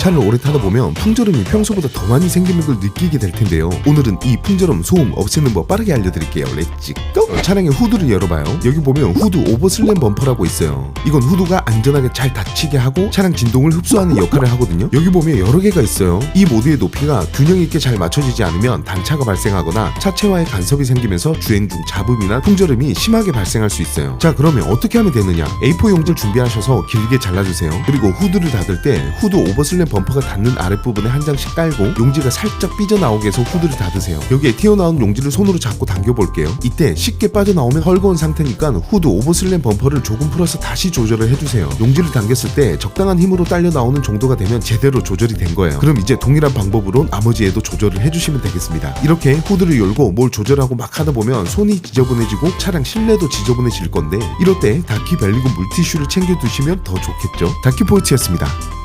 차를 오래 타다 보면 풍절음이 평소보다 더 많이 생기는 걸 느끼게 될 텐데요. 오늘은 이 풍절음 소음 없애는 법 빠르게 알려드릴게요. 렛츠 고! 차량의 후드를 열어봐요. 여기 보면 후드 오버슬램 범퍼라고 있어요. 이건 후드가 안전하게 잘 닫히게 하고 차량 진동을 흡수하는 역할을 하거든요. 여기 보면 여러 개가 있어요. 이 모드의 높이가 균형 있게 잘 맞춰지지 않으면 단차가 발생하거나 차체와의 간섭이 생기면서 주행 중 잡음이나 풍절음이 심하게 발생할 수 있어요. 자 그러면 어떻게 하면 되느냐? A4 용지를 준비하셔서 길게 잘라주세요. 그리고 후드를 닫을 때 후드 오버슬램 범퍼가 닿는 아랫부분에 한 장씩 깔고 용지가 살짝 삐져나오게 해서 후드를 닫으세요. 여기에 튀어나온 용지를 손으로 잡고 당겨볼게요. 이때 쉽게 빠져나오면 헐거운 상태니까 후드 오버슬램 범퍼를 조금 풀어서 다시 조절을 해주세요. 용지를 당겼을 때 적당한 힘으로 딸려 나오는 정도가 되면 제대로 조절이 된 거예요. 그럼 이제 동일한 방법으로 나머지에도 조절을 해주시면 되겠습니다. 이렇게 후드를 열고 뭘 조절하고 막 하다 보면 손이 지저분해지고 차량 실내도 지저분해질 건데 이럴 때 다키 벨리고 물티슈를 챙겨 두시면 더 좋겠죠. 다키포이트였습니다.